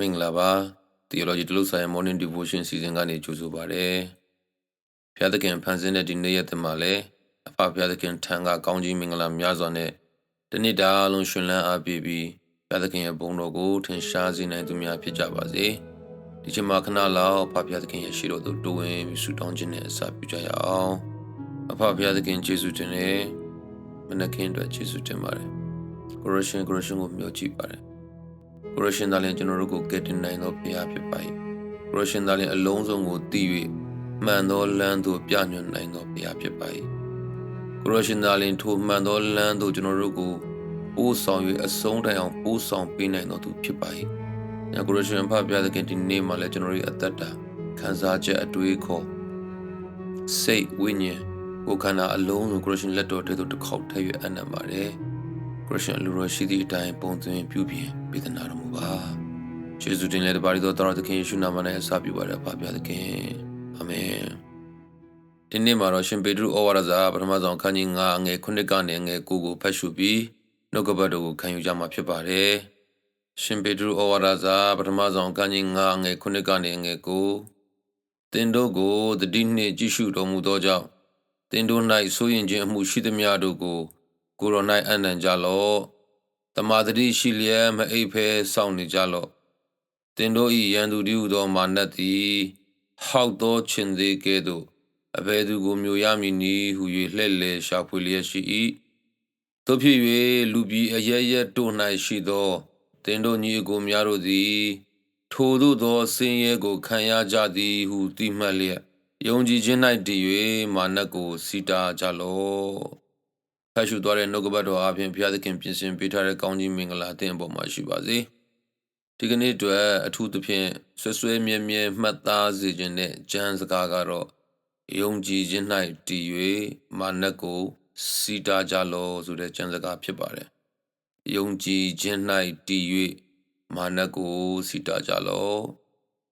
မင်္ဂလာပါ Theology တလို့ဆိုင်ရာ Morning Devotion စီစဉ်ကနေကြိုဆိုပါရစေ။ဖျားသခင်ဖန်ဆင်းတဲ့ဒီနေ့ရက်သမှာလည်းအဖဖျားသခင်ထံကကောင်းကြီးမင်္ဂလာများစွာနဲ့တနေ့တာလုံးရှင်လန်းအားပေးပြီးဖျားသခင်ရဲ့ဘုန်းတော်ကိုထင်ရှားစေနိုင်သူများဖြစ်ကြပါစေ။ဒီချိန်မှာခဏလောက်အဖဖျားသခင်ရဲ့ရှိတော်သို့တိုးဝင်ပြီးဆုတောင်းခြင်းနဲ့အစာပြုကြရအောင်။အဖဖျားသခင်ယေရှုတင်နဲ့မနခင်အတွက်ယေရှုတင်ပါတယ်။ကိုရရှင်ကိုရရှင်ကိုမျှော်ကြည့်ပါတယ်။ ကိုရရှင်သားလင်ကျွန်တော်တို့ကိုကယ်တင်နိုင်သောဘုရားဖြစ်ပါ၏ကိုရရှင်သားလင်အလုံးစုံကိုတည်၍မှန်သောလမ်းသို့ပြညွှန်နိုင်သောဘုရားဖြစ်ပါ၏ကိုရရှင်သားလင်ထိုမှန်သောလမ်းသို့ကျွန်တော်တို့ကိုပို့ဆောင်၍အဆုံးတိုင်အောင်ပို့ဆောင်ပေးနိုင်သောသူဖြစ်ပါ၏ညကိုရရှင်ဖဖျားသခင်ဒီနေ့မှလည်းကျွန်တော်တို့ရဲ့အသက်တာခံစားချက်အတွေးခေါ်စိတ်ဝိညာဉ်ကိုယ်ခန္ဓာအလုံးစုံကိုရရှင်လက်တော်ထဲသို့တစ်ခေါက်ထည့်၍အနံ့ပါတယ်ခရစ်ယာန်လူတော်ရှိသည့်အတိုင်းပုံသွင်းပြုပြင် ပေးသနာတော်မူပါယေရှုတင်လည်းတပါးရီတော်တော်သခင်ယေရှုနာမနဲ့အစပြုပါရပါပြသခင်အာမင်ဒီနေ့မှာတော့ရှင်ပေတရုဩဝါဒစာပထမဆုံးခန်းကြီး9အငယ်9ကနေငယ်9ကိုဖတ်ရှုပြီးနှုတ်ကပတ်တော်ကိုခံယူကြမှာဖြစ်ပါတယ်ရှင်ပေတရုဩဝါဒစာပထမဆုံးခန်းကြီး9အငယ်9ကနေငယ်9တင်တို့ကိုတတိနှင့်ကြည့်ရှုတော်မူသောကြောင့်တင်တို့၌ဆိုရင်ခြင်းအမှုရှိသမျှတို့ကိုကိုရိုနိုင်အနံကြလော့ တမာတတိရှိလျက်မအိပ်ဖဲစောင့်နေကြလော့တင်တို့ဤရန်သူတည်းဟူသောမာနတ်သည်ဟောက်သောခြင်းသေးကဲ့သို့အဘယ်သူကိုမျိုးရမည်နည်းဟု၍လှဲ့လေရှာဖွေလျက်ရှိ၏တို့ဖြစ်၍လူပြည်အရရက်တို့၌ရှိသောတင်တို့ညီအကိုများတို့သည် ထိုသို့သောဆင်းရဲကိုခံရကြသည်ဟုသိမှတ်လျက်ယုံကြည်ခြင်း၌တည်၍မာနကိုစီတာကြလော့ ဖတ်ရှုသွားတဲ့နှုတ်ကပတ်တော်အပြင်ဘုရားသခင်ပြင်ဆင်ပေးထားတဲ့ကောင်းကြီးမင်္ဂလာအသင်ပေါ်မှာရှိပါစေ။ဒီကနေ့အတွက်အထူးသဖြင့်ဆွဆွဲမြဲမြဲမှတ်သားစေခြင်းနဲ့ကျမ်းစကားကတော့ယုံကြည်ခြင်း၌တည်၍မာနကိုစီတာကြလောဆိုတဲ့ကျမ်းစကားဖြစ်ပါတယ်။ယုံကြည်ခြင်း၌တည်၍မာနကိုစီတာကြလော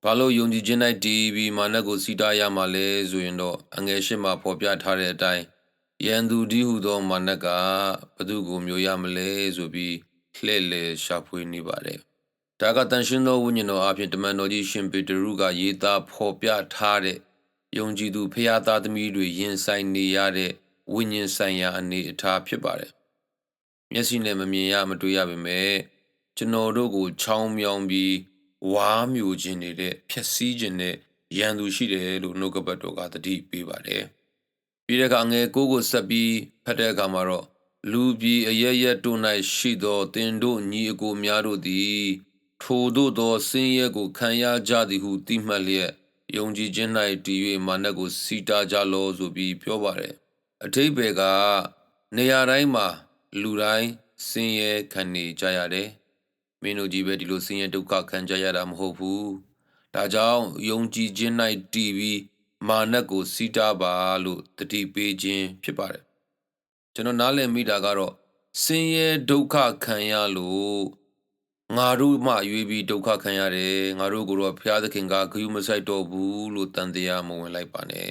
ဘာလို့ယုံကြည်ခြင်း၌တည်ပြီးမာနကိုစီတာရမှာလဲဆိုရင်တော့အငယ်ရှင်းမှာဖော်ပြထားတဲ့အတိုင်း ရန်သူဒီဟုသောမာနကဘသူကိုမျိုးရမလဲဆိုပြီးလှဲ့လေရှာဖွေနေပါတယ်။ဒါကတန်ရှင်းသောဝိညာဉ်တော်အဖြစ်တမန်တော်ကြီးရှင်ပေတရုကရေးသားဖော်ပြထားတဲ့ယုံကြည်သူဖျားသားသမီးတွေရင်ဆိုင်နေရတဲ့ဝိညာဉ်ဆိုင်ရာအနေအထားဖြစ်ပါတယ်။မျက်စိနဲ့မမြင်ရမတွေ့ရပါပဲကျွန်တော်တို့ကိုချောင်းမြောင်းပြီးဝါးမျိုးခြင်းနေတဲ့ဖြက်စီးခြင်းနဲ့ရန်သူရှိတယ်လို့နှုတ်ကပတ်တော်ကတတိပေးပါတယ်။ ပြီးတဲ့အခါငယ်ကိုကိုဆက်ပြီးဖတ်တဲ့အခါမှာတော့လူပြည်အရရက်တို့၌ရှိသောတင်တို့ညီအကိုများတို့သည်ထိုတို့သောဆင်းရဲကိုခံရကြသည်ဟုသိမှတ်လျက်ယုံကြည်ခြင်း၌တည်၍မာနကိုစီတာကြလောဆိုပြီးပြောပါတယ်အထိပ္ပယ်ကနေရာတိုင်းမှာလူတိုင်းဆင်းရဲခံနေကြရတယ်မင်းတို့ကြီးပဲဒီလိုဆင်းရဲဒုက္ခခံကြရတာမဟုတ်ဘူးဒါကြောင့်ယုံကြည်ခြင်း၌တည်ပြီး မာနကိုစီးတားပါလို့တတိပေးခြင်းဖြစ်ပါတယ်ကျွန်တော်နားလည်မိတာကတော့ဆင်းရဲဒုက္ခခံရလို့ငါတို့မှရွေးပြီးဒုက္ခခံရတယ်ငါတို့ကိုတော့ဘုရားသခင်ကဂရုမစိုက်တော့ဘူးလို့တန်တရားမဝင်လိုက်ပါနဲ့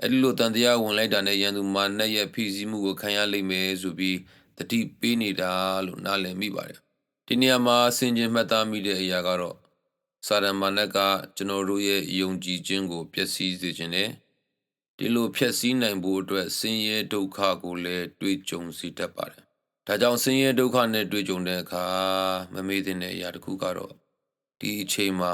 အဲ့ဒီလိုတန်တရားဝင်လိုက်တာနဲ့ရန်သူမာနရဲ့ဖိစီးမှုကိုခံရလိမ့်မယ်ဆိုပြီးတတိပေးနေတာလို့နားလည်မိပါတယ်ဒီနေရာမှာဆင်ခြင်မှတ်သားမိတဲ့အရာကတော့ စာရမဏတ်ကကျွန်တော်တို့ရဲ့ယုံကြည်ခြင်းကိုပျက်စီးစေခြင်းနဲ့ဒီလိုဖျက်ဆီးနိုင်ဖို့အတွက်ဆင်းရဲဒုက္ခကိုလည်းတွေ့ကြုံစေတတ်ပါတယ်။ဒါကြောင့်ဆင်းရဲဒုက္ခနဲ့တွေ့ကြုံတဲ့အခါမမေ့တဲ့အရာတစ်ခုကတော့ဒီအချိန်မှာ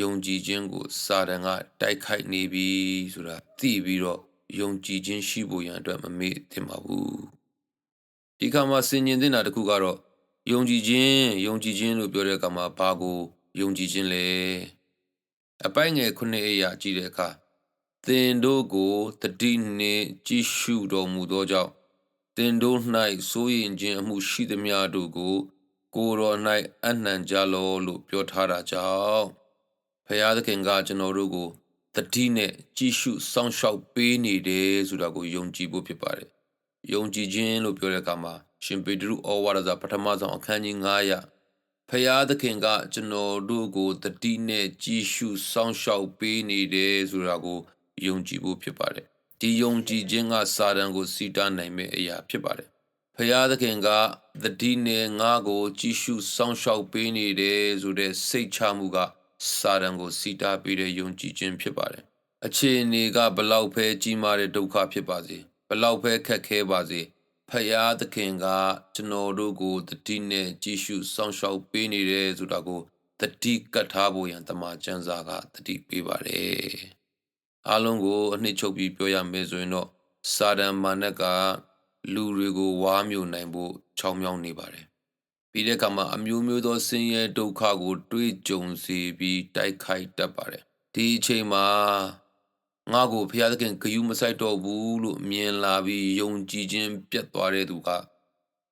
ယုံကြည်ခြင်းကိုစာတန်ကတိုက်ခိုက်နေပြီဆိုတာသိပြီးတော့ယုံကြည်ခြင်းရှိဖို့ရန်အတွက်မမေ့သင့်ပါဘူး။ဒီခါမှာဆင်ញင်တဲ့တာတစ်ခုကတော့ယုံကြည်ခြင်းယုံကြည်ခြင်းလို့ပြောတဲ့အခါမှာဘာကို ယုံကြည်ခြင်းလေအပိုင်ငယ်ခုနှစ်အရာကြည့်တဲ့အခါသင်တို့ကိုတတိနှင့်ကြည့်ရှုတော်မူသောကြောင့်သင်တို့၌စိုးရင်ခြင်းအမှုရှိသမျှတို့ကို ကိုရော၌အနှံကြလောလို့ပြောထားတာကြောင့်ဖရာသခင်ကကျွန်တော်တို့ကိုတတိနဲ့ကြည့်ရှုစောင့်ရှောက်ပေးနေတယ်ဆိုတာကိုယုံကြည်ဖို့ဖြစ်ပါတယ်။ယုံကြည်ခြင်းလို့ပြောတဲ့အခါမှာရှင်ပေတရုဩဝါဒစာပထမဆုံးအခန်းကြီး900 ဖရာသခင်ကကျွန်တော်တို့ကိုတတိနဲ့ကြည်ရှုစောင့်ရှောက်ပေးနေတယ်ဆိုတာကိုယုံကြည်ဖို့ဖြစ်ပါတယ်ဒီယုံကြည်ခြင်းကစာတန်ကိုစီတားနိုင်မဲ့အရာဖြစ်ပါတယ်ဖဖျားသခင်ကသတိနဲ့ငါကိုကြည့်ရှုစောင့်ရှောက်ပေးနေတယ်ဆိုတဲ့စိတ်ချမှုကစာတန်ကိုစီတာပေးတဲ့ယုံကြည်ခြင်းဖြစ်ပါတယ်အခြေအနေကဘလောက်ပဲကြီးမားတဲ့ဒုက္ခဖြစ်ပါစေဘလောက်ပဲခက်ခဲပါစေ ဖယားသခင်ကကျွန်တော်တို့ကိုတတိနဲ့ကြည်ရှုစောင့်ရှောက်ပေးနေတယ်ဆိုတာကိုတတိကတ်ထားဖို့ရန်တမန်ကျမ်းစာကတတိပေးပါတယ်အားလုံးကိုအနှစ်ချုပ်ပြီးပြောရမယ်ဆိုရင်တော့စာဒန်မာနက်ကလူတွေကိုဝါမျိုးနိုင်ဖို့ချောင်းမြောင်းနေပါတယ်ပြီးတဲ့အခါမှာအမျိုးမျိုးသောဆင်းရဲဒုက္ခကို တွေးကြုံစေပြီးတိုက်ခိုက်တတ်ပါတယ်ဒီအချိန်မှာ ငါ့ကိုဘုရားသခင်ဂယုမဆိုင်တော့ဘူးလို့မြင်လာပြီးယုံကြည်ခြင်းပြတ်သွားတဲ့သူက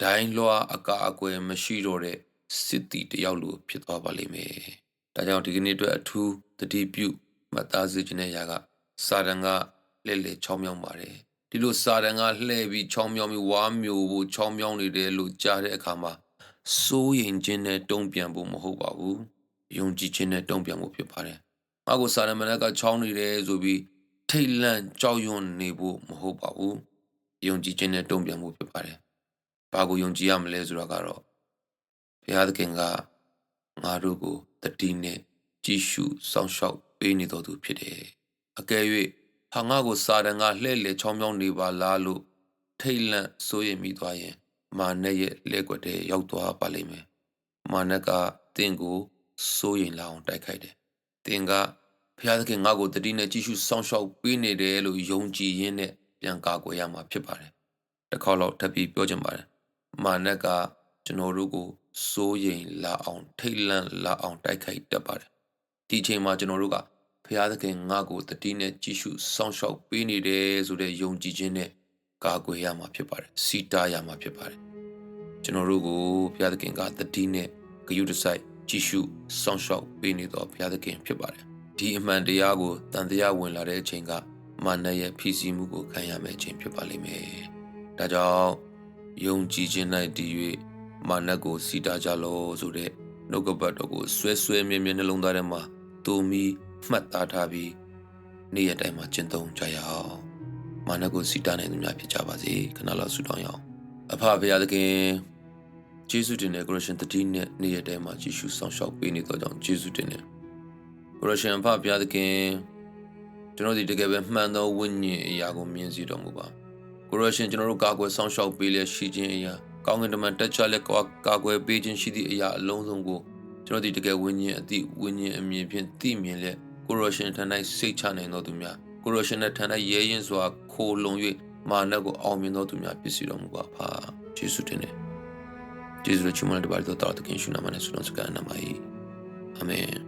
ဒိုင်းလွှာအကာအကွယ်မရှိတော့တဲ့စစ်တီတယောက်လိုဖြစ်သွားပါလိမ့်မယ်။ဒါကြောင့်ဒီကနေ့အတွက်အထူးတတိပြုမှတ်သားစေခြင်းတဲ့ຢာကစာတန်ကလှည့်လည်ချောင်းမြောင်းပါတယ်။ဒီလိုစာတန်ကလှည့်ပြီးချောင်းမြောင်းပြီးဝါမျိုးဖို့ချောင်းမြောင်းနေတယ်လို့ကြားတဲ့အခါမှာစိုးရင်ခြင်းနဲ့တုံ့ပြန်ဖို့မဟုတ်ပါဘူး။ယုံကြည်ခြင်းနဲ့တုံ့ပြန်ဖို့ဖြစ်ပါတယ်။ငါ့ကိုစာတန်မနက်ကချောင်းနေတယ်ဆိုပြီး ထိတ်လန့်ကြောက်ရွံ့နေဖို့မဟုတ်ပါဘူးယုံကြည်ခြင်းနဲ့တုံ့ပြန်မှုဖြစ်ပါတယ်ဘာကိုယုံကြည်ရမလဲဆိုတာကတော့ဘုရားသခင်ကငါတို့ကိုတတိနဲ့ကြည်ရှုစောင့်ရှောက်ပေးနေတော်သူဖြစ်တယ်အကယ်၍ဟာငါကိုစာတန်ကလှဲ့လေချောင်းမြောင်းနေပါလားလို့ထိတ်လန့်စိုးရိမ်မိသွားရင် မာနရဲ့လက်ွက်တဲ့ရောက်သွားပါလိမ့်မယ်မာနကတင့်ကိုစိုးရိမ်လာအောင်တိုက်ခိုက်တယ်တင်က ဖျားသခင်ငါ့ကိုတတိနဲ့ကြည့်ရှုစောင့်ရှောက်ပေးနေတယ်လို့ယုံကြည်ရင်းနဲ့ပြန်ကာကွယ်ရမှာဖြစ်ပါတယ်။တစ်ခေါက်လောက်ထပ်ပြီးပြောချင်ပါတယ်။မာနကကျွန်တော်တို့ကိုစိုးရိမ်လာအောင် ထိတ်လန့်လာအောင်တိုက်ခိုက်တတ်ပါတယ်။ဒီချိန်မှာကျွန်တော်တို့ကဖျားသခင်ငါ့ကိုတတိနဲ့ကြည့်ရှုစောင့်ရှောက်ပေးနေတယ်ဆိုတဲ့ယုံကြည်ခြင်းနဲ့ကာကွယ်ရမှာဖြစ်ပါတယ်။စီတာရမှာဖြစ်ပါတယ်။ကျွန်တော်တို့ကိုဘုရားသခင်ကတတိနဲ့ဂယုတစိုက်ကြည့်ရှုစောင့်ရှောက်ပေးနေတော်ဘုရားသခင်ဖြစ်ပါတယ် ဒီအမှန်တရားကိုတန်တရားဝင်လာတဲ့အချိန်ကမာနရဲ့ဖြည့်ဆည်းမှုကိုခံရမယ့်အချိန်ဖြစ်ပါလိမ့်မယ်။ဒါကြောင့်ယုံကြည်ခြင်း၌တည်၍မာနကိုစီတာကြလောဆိုတဲ့နှုတ်ကပတ်တော်ကိုဆွဲဆွဲမြဲမြဲနှလုံးသားထဲမှာတူမီမှတ်သားထားပြီးနေ့ရက်တိုင်းမှာကျင့်သုံးကြရအောင်။မာနကိုစီတာနိုင်သူများဖြစ်ကြပါစေ။ခဏလောက်ဆုတောင်းရအောင်။အဖဘုရားသခင်ကျေးဇူးတင်တဲ့ကိုရရှင်တတိနဲ့နေ့ရက်တိုင်းမှာကြည်ရှုဆောင်ရှောက်ပေးနေသောကြောင့်ကျေးဇူးတင်တယ်။ကို ရရှင်ဖဘုရားသခင်ကျွန်တော်ဒီတကယ်ပဲမှန်သောဝိညာဉ်အရာကိုမြင်စီတော်မူပါကိုရရှင်ကျွန်တော်တို့ကာကွယ်ဆောင်ရှောက်ပေးလျက်ရှိခြင်းအရာကောင်းကင်တမန်တက်ချလက်ကာကွယ်ပေးခြင်းရှိသည့်အရာအလုံးစုံကိုကျွန်တော်ဒီတကယ်ဝိညာဉ်အသည့်ဝိညာဉ်အမြင်ဖြင့်သိမြင်လျက်ကိုရရှင်ထံ၌စိတ်ချနိုင်တော်သူများကိုရရှင်ထံ၌ရဲရင်စွာခိုလုံ၍မာနကိုအောင်မြင်တော်သူများဖြစ်စီတော်မူပါဖာယေရှုတင်နေယေရှုချီးမွမ်းတပါတော်တော်တခင်ရှုနာမနဲ့ဆုတောင်းစကားနာမ၏အာမင်